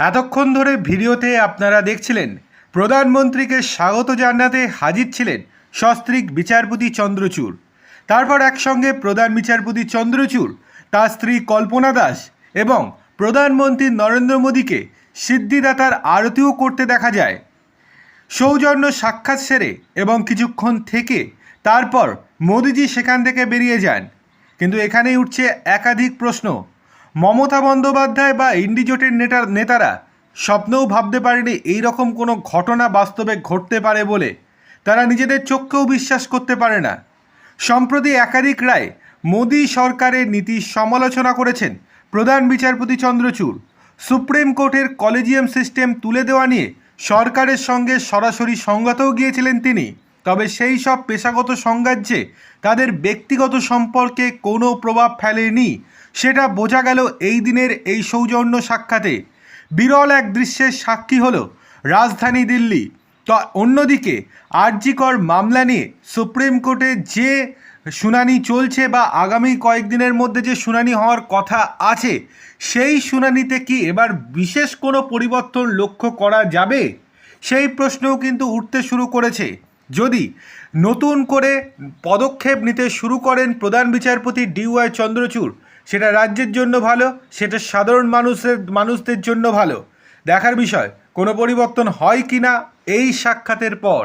এতক্ষণ ধরে ভিডিওতে আপনারা দেখছিলেন, প্রধানমন্ত্রীকে স্বাগত জানাতে হাজির ছিলেন সস্ত্রীক বিচারপতি চন্দ্রচূড়। তারপর একসঙ্গে প্রধান বিচারপতি চন্দ্রচূড়, তার স্ত্রী কল্পনা দাস এবং প্রধানমন্ত্রী নরেন্দ্র মোদীকে সিদ্ধিদাতার আরতিও করতে দেখা যায়। সৌজন্য সাক্ষাৎ সেরে এবং কিছুক্ষণ থেকে তারপর মোদিজি সেখান থেকে বেরিয়ে যান। কিন্তু এখানেই উঠছে একাধিক প্রশ্ন। মমতা বন্দ্যোপাধ্যায় বা ইন্ডিজোটের নেতার নেতারা স্বপ্নেও ভাবতে পারেনি এই রকম কোনো ঘটনা বাস্তবে ঘটতে পারে বলে। তারা নিজেদের চোখকেও বিশ্বাস করতে পারে না। সম্প্রতি একাধিক রায় মোদী সরকারের নীতির সমালোচনা করেছেন প্রধান বিচারপতি চন্দ্রচূড়। সুপ্রিম কোর্টের কলেজিয়াম সিস্টেম তুলে দেওয়া নিয়ে সরকারের সঙ্গে সরাসরি সংগতও গিয়েছিলেন তিনি। তবে সেই সব পেশাগত সংঘাত যে তাদের ব্যক্তিগত সম্পর্কে কোনো প্রভাব ফেলেনি। সেটা বোঝা গেল এই দিনের এই সৌজন্য সাক্ষাতে। বিরল এক দৃশ্যের সাক্ষী হলো রাজধানী দিল্লি। তো অন্যদিকে আরজিকর মামলা নিয়ে সুপ্রিম কোর্টে যে শুনানি চলছে বা আগামী কয়েকদিনের মধ্যে যে শুনানি হওয়ার কথা আছে, সেই শুনানিতে কি এবার বিশেষ কোনো পরিবর্তন লক্ষ্য করা যাবে? সেই প্রশ্নও কিন্তু উঠতে শুরু করেছে। যদি নতুন করে পদক্ষেপ নিতে শুরু করেন প্রধান বিচারপতি ডিওয়াই চন্দ্রচূড়, সেটা রাজ্যের জন্য ভালো, সেটা সাধারণ মানুষের, মানুষদের জন্য ভালো। দেখার বিষয়, কোনো পরিবর্তন হয় কি না এই সাক্ষাতের পর।